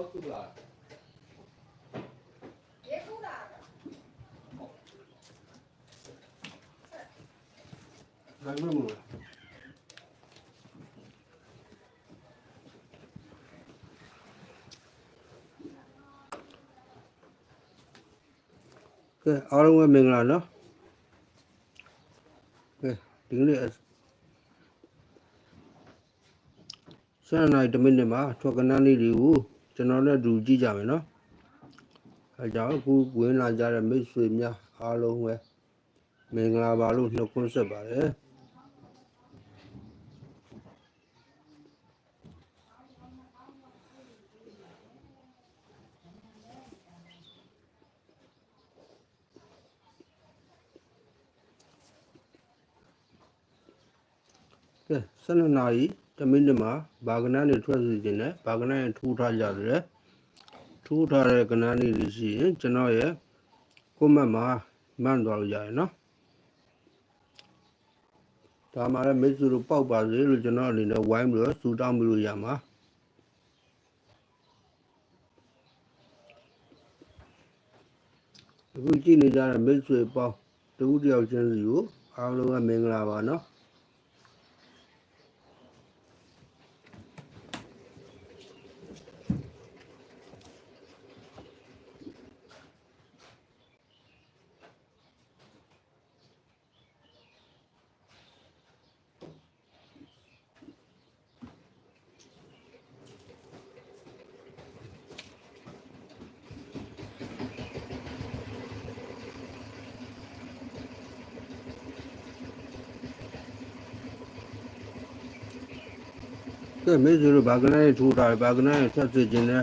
တော့သူ့လာရေကူးတာဒါမှမဟုတ်ကဲအားလုံးပဲမင်္ဂလာနော်ကဲဒီ ကနေ့ဆယ်နာရီတစ်မိနစ်မှာထွက်ကနန်းလေးတွေကိုကျွန်တော်နဲ့အတူကြည့်ကြမယ်နော်အဲကြောင့်အခုဝင်လာကြတဲ့မိတ်ဆွေများအားလုံးပဲမင်္ဂလာပါလို့နှုတ်ခွန်းဆက်ပါတယ်ကဲဆယ်နာရီ တစ်မိနစ်မှာဘာကနန်းတွေထွက်စီခြင်းနဲ့ဘာကနန်းတွေထိုးထားကြတယ်ထိုးထားတဲ့ကနန်းလေးတွေရှိရင်ကျွန်တော်ရဲ့ကိုမတ်မှာမှန်သွားလို့ရတယ်နော်ဒါမှလည်းမိတ်ဆွေတို့ပေါက်ပါစေလို့ကျွန်တော်အနေနဲ့ဝိုင်းပြီးတော့စူတောင်းပြီးလို့ရမှာအခုကြည့်နေကြတဲ့မိတ်ဆွေပေါင်းတဦးတယောက်ချင်းစီကိုအားလုံးကမင်္ဂလာပါနော် ကဲမေးဆိုလို့ဘာကနန်းထိုးထားတယ်ဘာကနန်းဆက်စစ်ခြင်းနဲ့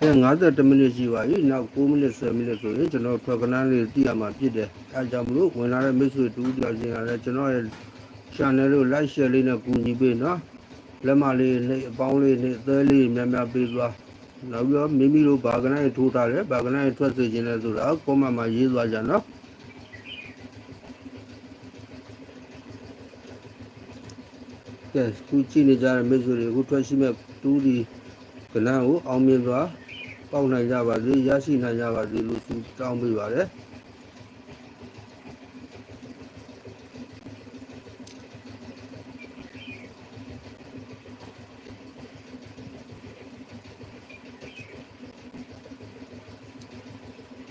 အဲ52မိနစ်ရှိပါပြီနောက်9မိနစ်10မိနစ်ဆိုရင်ကျွန်တော်ထွက်ကနန်းလေးသိရမှာဖြစ်တယ်အဲကြောင့်မလို့ဝင်လာတဲ့မိတ်ဆွေတူတယောက်ချင်းကလည်းကျွန်တော်ရဲ့ channel ကို like share လေးနဲ့ကူညီပေးနော်လက်မလေးနဲ့အပေါင်းလေးနဲ့အသေးလေးများများပေးသွားနောက်ပြီးတော့မိမိတို့ဘာကနန်းထိုးထားတယ်ဘာကနန်းထွက်စစ်ခြင်းလဲဆိုတာ comment မှာရေးသွားကြနော် ကဲခုကြည့်နေကြတဲ့မိတ်ဆွေတွေအခုထွက်ရှိမဲ့တူးဒီကလန်းကိုအောင်မြင်စွာပေါက်နိုင်ကြပါစေရရှိနိုင်ကြပါစေလို့သူတောင်းပေးပါတယ်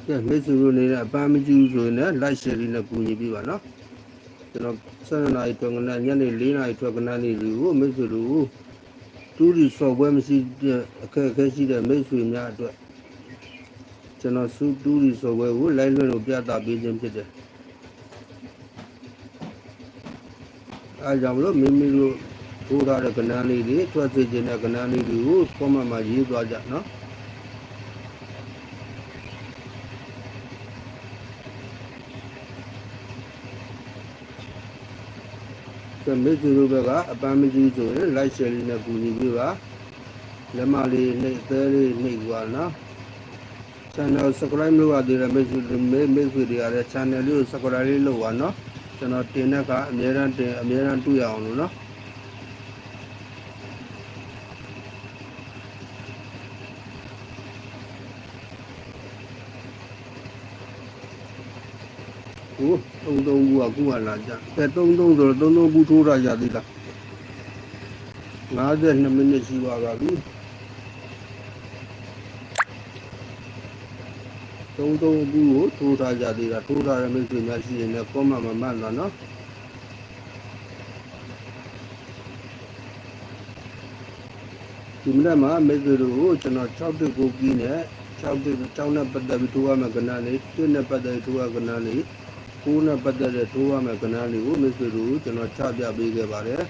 ကဲမိတ်ဆွေတို့နေနဲ့အပန်းမကြည့်ဘူးဆိုရင်လည်း like share လေးနဲ့ကူညီပေးပါနော် ကျွန်တော်7နာရီထွက်ကနညနေ4နာရီထွက်ကနလေးတွေကိုမိတ်ဆွေတို့တူးဒီ software မရှိတဲ့အခက်အခဲရှိတဲ့မိတ်ဆွေများအတွက်ကျွန်တော်စူတူးဒီ software ကို live လွှင့်လို့ပြသပေးခြင်းဖြစ်တယ်အဲကြောင့်မလို့မိမိတို့ထိုးထားတဲ့ကဏ္ဍလေးတွေထွက်စေခြင်းတဲ့ကဏ္ဍလေးတွေကို comment မှာရေးသွားကြနော် ကဲမေဂျူတို့ဘက်ကအပန်းမကြီးဆိုရင် like share လေးနဲ့ကူညီပေးပါလက်မလေးနှိပ်သေးလေးနှိပ်သွားနော် channel subscribe လုပ်ရသေးတယ်မေဂျူမေမေဂျူတွေကလည်း channel လေးကို subscribe လေးလုပ်ပါနော်ကျွန်တော်တင်တဲ့ကအများရန်တင်အများရန်တွေ့ရအောင်လို့နော်ဟိုတုံး တုံးဘူးကခုကလာကြအဲတုံးတုံးဆိုတော့တုံးတုံးဘူးထိုးရကြသေးလား52မိနစ်ရှိပါပါပြီတုံးတုံးဘူးကိုထိုးထားကြသေးတာထိုးထားတဲ့မိတ်ဆွေများရှိရင်လည်း comment မမှတ်တော့နော်ဒီမနက်မှာမိတ်ဆွေတို့ကိုကျွန်တော်6တက်ကိုပြီးနဲ့6တက်6နဲ့ပတ်သက်ပြီးထိုးရမယ်ကဏ္ဍလေး1နဲ့ပတ်သက်ပြီးထိုးရကဏ္ဍလေး ကိုးနဲ့ပတ်သက်တဲ့ထိုးရမယ်ကဏ္ဍလေးကိုမိတ်ဆွေတို့ကျွန်တော်ချပြပေးခဲ့ပါတယ်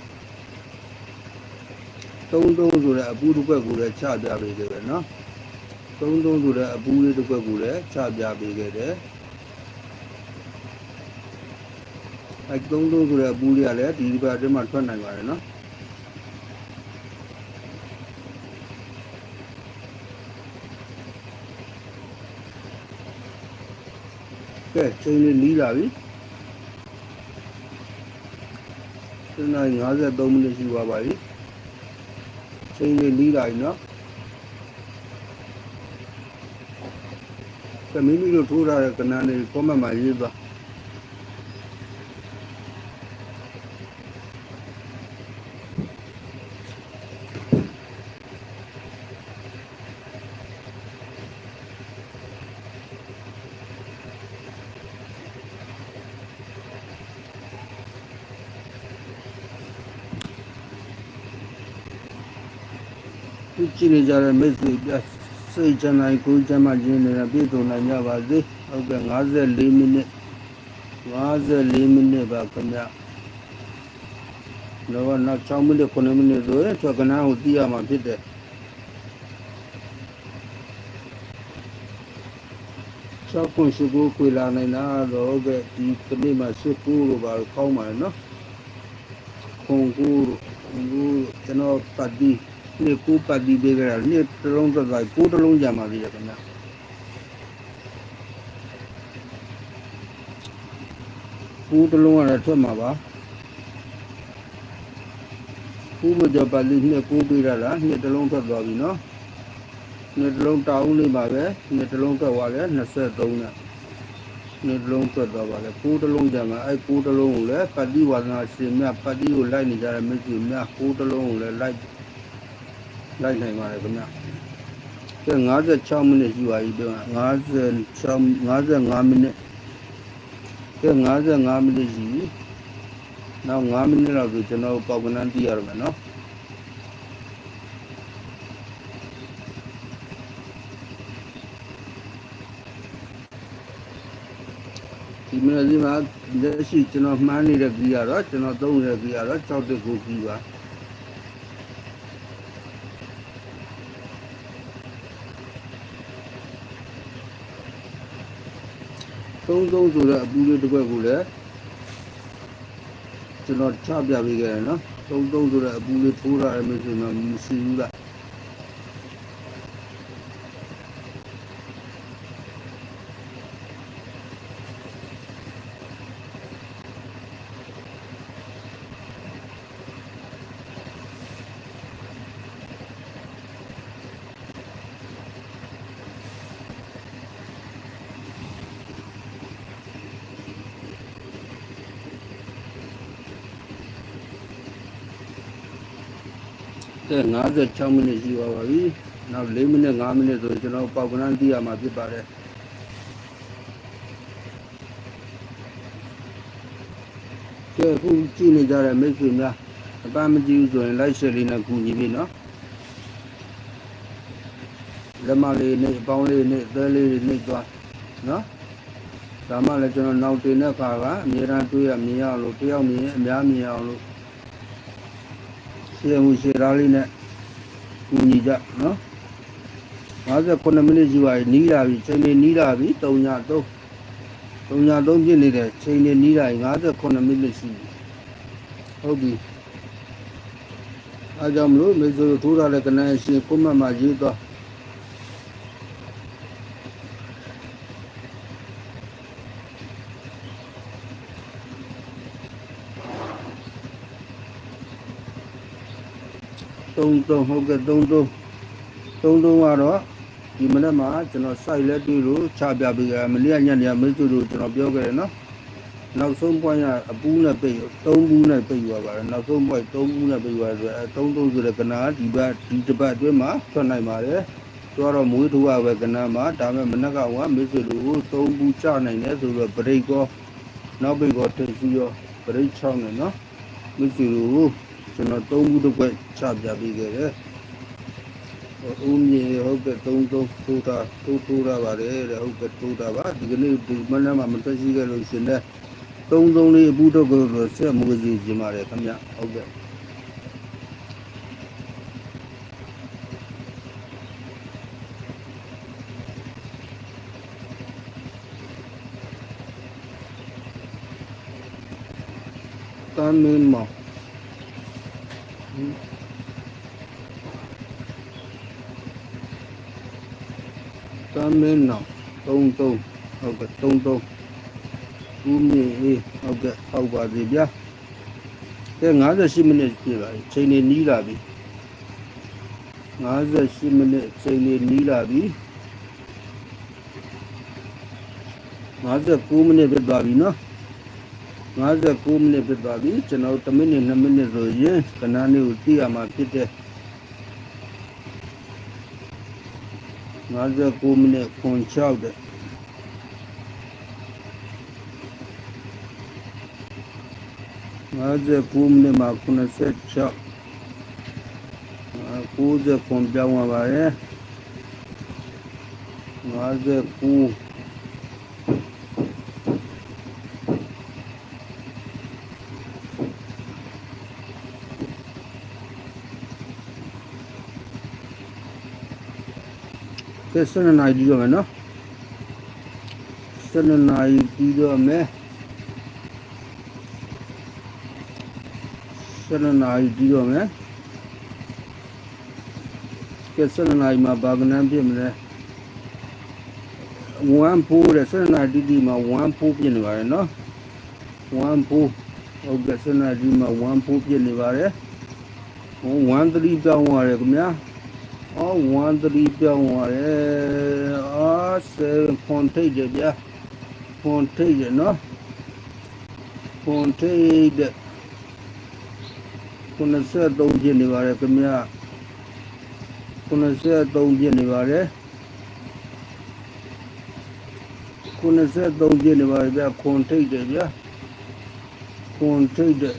သုံးသုံးဆိုတဲ့အပူတစ်ခွက်ကိုလည်းချပြပေးခဲ့တယ်နော်သုံးသုံးဆိုတဲ့အပူလေးတစ်ခွက်ကိုလည်းချပြပေးခဲ့တယ်အဲသုံးသုံးဆိုတဲ့အပူလေးကလည်းဒီဒီဘက်အတွင်းမှာထွက်နိုင်ပါတယ်နော် ကဲချိန်လေးနီးလာပြီ7နာရီ53မိနစ်ရှိပါပါပြီချိန်လေးနီးလာပြီနော်ကမင်းတို့ထိုးထားတဲ့ကဏ္ဍလေး comment မှာရေးသွား ဒီကြည့်နေကြတဲ့မိတ်ဆွေပြစိတ်ချမ်းသာကိုယ်ချမ်းသာခြင်းတွေနဲ့ပြည့်စုံနိုင်ကြပါစေဟုတ်ကဲ့54မိနစ်54မိနစ်ပါခင်ဗျတော့နောက်6မိနစ်9မိနစ်ဆိုရင်ထွက်ကနန်းကိုတီးရမှာဖြစ်တယ်ဆောက်ခွင့်ရှိကိုခွေလာနိုင်တာတော့ဟုတ်ကဲ့ဒီကနေ့မှရှိကိုလို့ပါကောင်းပါလေနော်ခုံကူခုံကူကျွန်တော်ပတ်တီး နေ့ကိုပတ်တီးပေးကြတာနေ့တစ်လုံးသက်သာကိုတစ်လုံးကြံပါသေးတယ်ခင်ဗျကိုတစ်လုံးကတော့ထွက်မှာပါကိုမကြပါလိနှစ်ကိုပေးရတာနှစ်တစ်လုံးထွက်သွားပြီနော်နှစ်တစ်လုံးတောင်းလေးပါပဲနှစ်တစ်လုံးထွက်သွားတယ်23နဲ့နှစ်တစ်လုံးထွက်သွားပါလေကိုတစ်လုံးကြံမှာအဲ့ကိုတစ်လုံးကိုလည်းပတ်တိဝါဒနာရှင်မြတ်ပတ်တိကိုလိုက်နေကြတဲ့မိတ်ဆွေများကိုတစ်လုံးကိုလည်းလိုက် လိုက်နိုင်ပါတယ်ခင်ဗျကဲ56မိနစ်ရှိပါပြီတော့56 55မိနစ်ကဲ55မိနစ်ရှိပြီနောက်5မိနစ်လောက်ဆိုကျွန်တော်ပေါက်ကနန်းတီးရတော့မယ်နော်ဒီမနက်စီမှာလက်ရှိကျွန်တော်မှန်းနေတဲ့ကြီးကတော့ကျွန်တော်သုံးနေတဲ့ကြီးကတော့6တက်ကိုကြီးပါ သုံးသုံးဆိုတဲ့အပူလေးတစ်ခွက်ကိုလည်းကျွန်တော်ချပြပေးခဲ့တယ်နော်သုံးသုံးဆိုတဲ့အပူလေးထိုးထားတယ်မျိုးဆိုတော့မရှိဘူးလား 56မိနစ်ရှိပါပါပြီနောက်4မိနစ်5မိနစ်ဆိုကျွန်တော်ပေါက်ကနန်းတီးရမှာဖြစ်ပါတယ်ကဲအခုကြည့်နေကြတဲ့မိတ်ဆွေများအပန်းမကြည့်ဘူးဆိုရင် like share လေးနဲ့ကူညီပြီနော်လက်မလေးနဲ့အပေါင်းလေးနဲ့အသေးလေးတွေနှိပ်သွားနော်ဒါမှလည်းကျွန်တော်နောက်တင်တဲ့ခါကအများအားတွေးရမြင်ရအောင်လို့တယောက်မြင်ရင်အများမြင်အောင်လို့ ရှေ့မှုရှေ့သားလေးနဲ့ကူညီကြနော်59မိနစ်ရှိပါပြီနီးလာပြီချိန်နေနီးလာပြီ3ည3 3ည3ပြည့်နေတဲ့ချိန်နေနီးလာပြီ59မိနစ်ရှိပြီဟုတ်ပြီအားကြောင့်မလို့မေဆိုထိုးထားတဲ့ကနန်းရှင်ကိုမတ်မှာရေးသွား 33ဟုတ်ကဲ့33 33ကတော့ဒီမနေ့မှာကျွန်တော် site လက်တွေ့လို့ချပြပေးကြမနေ့ကညနေကမင်းစုတို့ကျွန်တော်ပြောခဲ့တယ်နော်နောက်ဆုံး point ကအပူးနဲ့ပိတ်3ဘူးနဲ့ပိတ်သွားပါတယ်နောက်ဆုံး point 3ဘူးနဲ့ပိတ်သွားဆိုအဲ33ဆိုတဲ့ကနာဒီဘက်ဒီတစ်ပတ်အတွင်းမှာထွက်နိုင်ပါတယ်သူကတော့မွေးထိုးရပဲကနာမှာဒါပေမဲ့မနေ့ကကမင်းစုတို့ကို3ဘူးချနိုင်တယ်ဆိုတော့ break ကောနောက်ပိတ်ကောထိပ်စီရော break 6နဲ့နော်မင်းစုတို့ ကိုကျွန်တော်3ဘူးတစ်ခွက်ချပြပေးခဲ့တယ်ဦးမြေဟုတ်ကဲ့33ထိုးတာထိုးထိုးတာပါတယ်တဲ့ဟုတ်ကဲ့ထိုးတာပါဒီကနေ့ဒီမနက်မှာမတက်ရှိခဲ့လို့ရှင်တဲ့33လေးအပူတော့ကိုဆက်မွေးစီခြင်းပါတယ်ခင်ဗျဟုတ်ကဲ့တမ်းမင်းမောင် မ်းမင်းနောင်33ဟုတ်ကဲ့33ဦးမြေအေးဟုတ်ကဲ့ဟောက်ပါပြီဗျာကဲ58မိနစ်ပြည့်ပါပြီချိန်နေနီးလာပြီ58မိနစ်ချိန်နေနီးလာပြီ59မိနစ်ဖြစ်သွားပြီနော်59မိနစ်ဖြစ်သွားပြီကျွန်တော်10မိနစ်2မိနစ်ဆိုရင်ကဏ္ဍလေးကိုသိရမှာဖြစ်တဲ့ 59မိနစ်ခွန်6တဲ့59မိနစ်မှာ96 90ခွန်ပြောင်းသွားပါရဲ့59ကဲ12နာရီပြီးတော့မယ်နော်12နာရီပြီးတော့မယ်12နာရီပြီးတော့မယ်ကဲ12နာရီမှာဘာကနန်းပြည့်မလဲ1ပိုးတဲ့12နာရီဒီမှာ1ပိုးပြည့်နေပါတယ်နော်1ပိုးဟုတ်ကဲ့12နာရီမှာ1ပိုးပြည့်နေပါတယ်ဟို1 3ပြောင်းသွားတယ်ခင်ဗျာ အော်1 3ပြောင်းသွားတယ်အာ7ဖွန်ထိတ်တယ်ဗျာဖွန်ထိတ်ရနော်ဖွန်ထိတ်တဲ့93ပြည့်နေပါတယ်ခင်ဗျာ93ပြည့်နေပါတယ်93ပြည့်နေပါတယ်ဗျာခွန်ထိတ်တယ်ဗျာခွန်ထိတ်တဲ့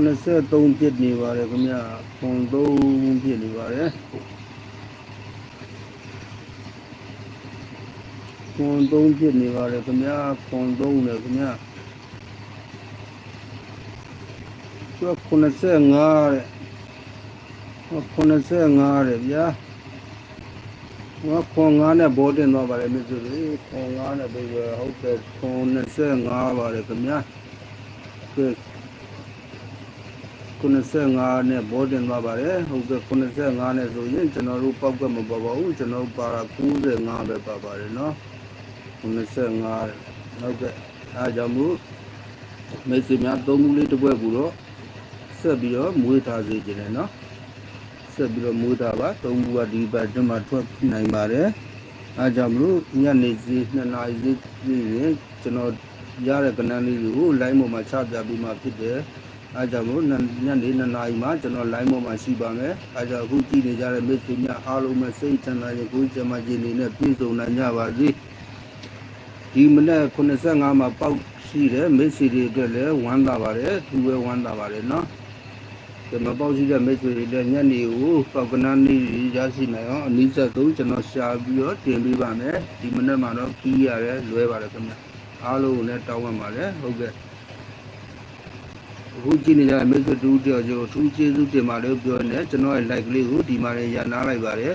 93ပြည့်နေပါတယ်ခင်ဗျာခွန်3ပြည့်နေပါတယ်ခွန်3ပြည့်နေပါတယ်ခင်ဗျာခွန်3နဲ့ခင်ဗျာကျွတ်95တဲ့95တဲ့ဗျာဟောခွန်9နဲ့ဘောတင်သွားပါတယ်မြစ်စုလေးခွန်9နဲ့ပြီးတော့ဟုတ်တယ်ခွန်25ပါတယ်ခင်ဗျာကဲ 95နဲ့ဘောတင်သွားပါတယ်ဟုတ်ကဲ့95နဲ့ဆိုရင်ကျွန်တော်တို့ပောက်ကမပေါ်ပါဘူးကျွန်တော်ပါတာ95ပဲပါပါတယ်เนาะ95ဟုတ်ကဲ့အဲကြောင့်မို့မိတ်ဆွေများသုံးခုလေးတစ်ပွဲကူတော့ဆက်ပြီးတော့မွေးထားစေခြင်းနဲ့เนาะဆက်ပြီးတော့မွေးထားပါသုံးခုကဒီဘက်တမှာထွက်နိုင်ပါတယ်အဲကြောင့်မလို့ညနေစီ2နာရီစီရင်ကျွန်တော်ရတဲ့ကဏ္ဍလေးတွေကို line ပေါ်မှာချပြပြီးမှဖြစ်တယ် အဲကြောင့်မို့ညနေ2နာရီမှာကျွန်တော် line ပေါ်မှာရှိပါမယ်အဲကြောင့်အခုကြည့်နေကြတဲ့မိတ်ဆွေများအားလုံးပဲစိတ်ချမ်းသာရေးကိုယ်ကျမကြီးနေနဲ့ပြည့်စုံနိုင်ကြပါစေဒီမနက်85မှာပေါက်ရှိတဲ့မိတ်ဆွေတွေအတွက်လည်းဝမ်းသာပါတယ်သူပဲဝမ်းသာပါတယ်နော်ဒီမှာပေါက်ရှိတဲ့မိတ်ဆွေတွေလည်းညနေကိုပောက်ကနာနေရရှိနိုင်အောင်အနည်းဆက်ဆုံးကျွန်တော်ရှာပြီးတော့တင်ပေးပါမယ်ဒီမနက်မှာတော့ကြီးရတယ်လွဲပါတယ်ခင်ဗျအားလုံးကိုလည်းတောင်းပန်ပါတယ်ဟုတ်ကဲ့ အခုကြည့်နေကြတဲ့မိတ်ဆွေတူတယောက်ကျော်ထူးကျေးဇူးတင်ပါတယ်ပြောနေကျွန်တော်ရဲ့ like လေးကိုဒီမှာလည်းရနာလိုက်ပါတယ်